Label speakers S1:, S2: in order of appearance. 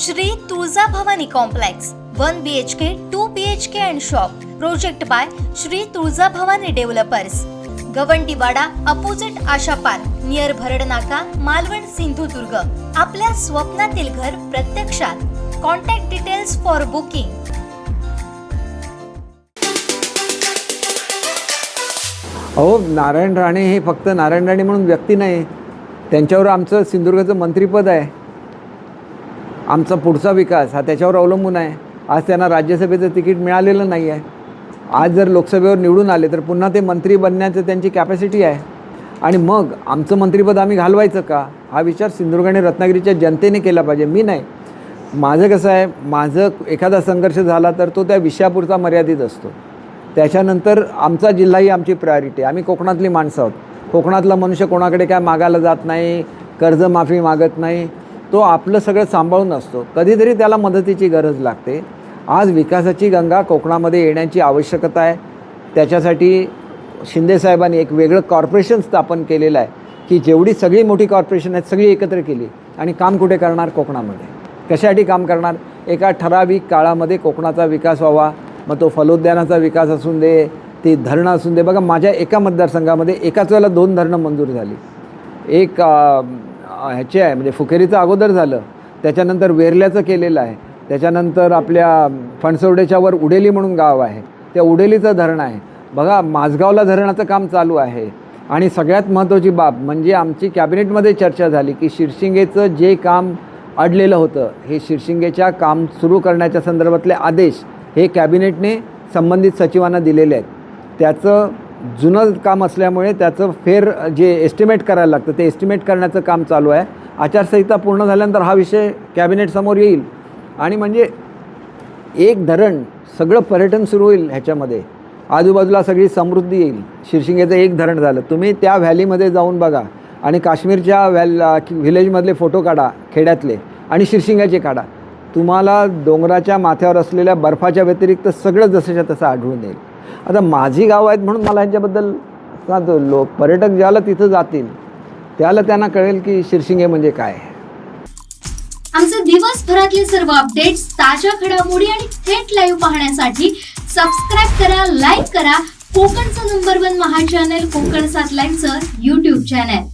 S1: Shri Tulja Bhavani complex one B H K two B H K and shop project by Shri Tulja Bhavani developers Gawandiwada opposite Asha park near Bharad Naka Malvan Sindhudurg. आपल्या स्वप्नातील घर प्रत्यक्षात. Contact details for booking
S2: अहो नारायण राणे हे फक्त नारायण राणे म्हणून व्यक्ती नाही. त्यांच्यावर आमचं सिंधुदुर्गाचं मंत्रिपद आहे. आमचा पुढचा विकास हा त्याच्यावर अवलंबून आहे. आज त्यांना राज्यसभेचं तिकीट मिळालेलं नाही आहे. आज जर लोकसभेवर निवडून आले तर पुन्हा ते मंत्री बनण्याचं त्यांची कॅपॅसिटी आहे. आणि मग आमचं मंत्रिपद आम्ही घालवायचं का? हा विचार सिंधुदुर्ग आणि रत्नागिरीच्या जनतेने केला पाहिजे. मी नाही. माझं कसं आहे माझं एखादा संघर्ष झाला तर तो त्या विषयापुरता मर्यादित असतो. त्याच्यानंतर आमचा जिल्हा ही आमची प्रायोरिटी आहे. आम्ही कोकणातली माणसं आहोत. कोकणातला मनुष्य कोणाकडे काय मागायला जात नाही कर्जमाफी मागत नाही. तो आपलं सगळं सांभाळून असतो. कधीतरी त्याला मदतीची गरज लागते. आज विकासाची गंगा कोकणामध्ये येण्याची आवश्यकता आहे. त्याच्यासाठी शिंदेसाहेबांनी एक वेगळं कॉर्पोरेशन स्थापन केलेलं आहे की जेवढी सगळी मोठी कॉर्पोरेशन आहेत सगळी एकत्र केली आणि काम कुठे करणार? कोकणामध्ये. कशासाठी काम करणार? एका ठराविक काळामध्ये कोकणाचा विकास व्हावा. मग तो फलोद्यानाचा विकास असून दे ती धरणं असून दे. बघा माझ्या एका मतदारसंघामध्ये एकाच वेळेला दोन धरणं मंजूर झाली. एक ह्याचे आहे. म्हणजे फुकेरीचं अगोदर झालं. त्याच्यानंतर वेरल्याचं केलेलं आहे. त्याच्यानंतर आपल्या फणसवडेच्यावर वर उडेली म्हणून गाव आहे. त्या उडेलीचं धरण आहे. बघा माझगावला धरणाचं काम चालू आहे. आणि सगळ्यात महत्त्वाची बाब म्हणजे आमची कॅबिनेटमध्ये चर्चा झाली की शिरशिंगेचं जे काम अडलेलं होतं हे शिरशिंगेच्या काम सुरू करण्याच्या संदर्भातले आदेश हे कॅबिनेटने संबंधित सचिवांना दिलेले आहेत. त्याचं जुनं काम असल्यामुळे त्याचं फेर जे एस्टिमेट करायला लागतं ते एस्टिमेट करण्याचं काम चालू आहे. आचारसंहिता पूर्ण झाल्यानंतर हा विषय कॅबिनेटसमोर येईल. आणि म्हणजे एक धरण सगळं पर्यटन सुरू होईल ह्याच्यामध्ये. आजूबाजूला सगळी समृद्धी येईल. शिरशिंगेचं एक धरण झालं. तुम्ही त्या व्हॅलीमध्ये जाऊन बघा. आणि काश्मीरच्या व्हॅल व्हिलेजमधले फोटो काढा खेड्यातले. आणि शिरशिंगाचे काढा. तुम्हाला डोंगराच्या माथ्यावर असलेल्या बर्फाच्या व्यतिरिक्त सगळं जसंच्या तसं आढळून येईल. आता माझी गावं आहेत म्हणून मला ह्याच्याबद्दल सांगतो लोक पर्यटक ज्याला तिथं जातील त्याला त्यांना कळेल की शिरशिंगे म्हणजे काय.
S3: आमचे दिवसभरातले सर्व अपडेट्स ताज्या घडामोडी आणि थेट लाईव्ह पाहण्यासाठी सबस्क्राईब करा लाईक करा. कोकणचं number one Maha channel Konkan सात लाईव्हचं युट्यूब चॅनल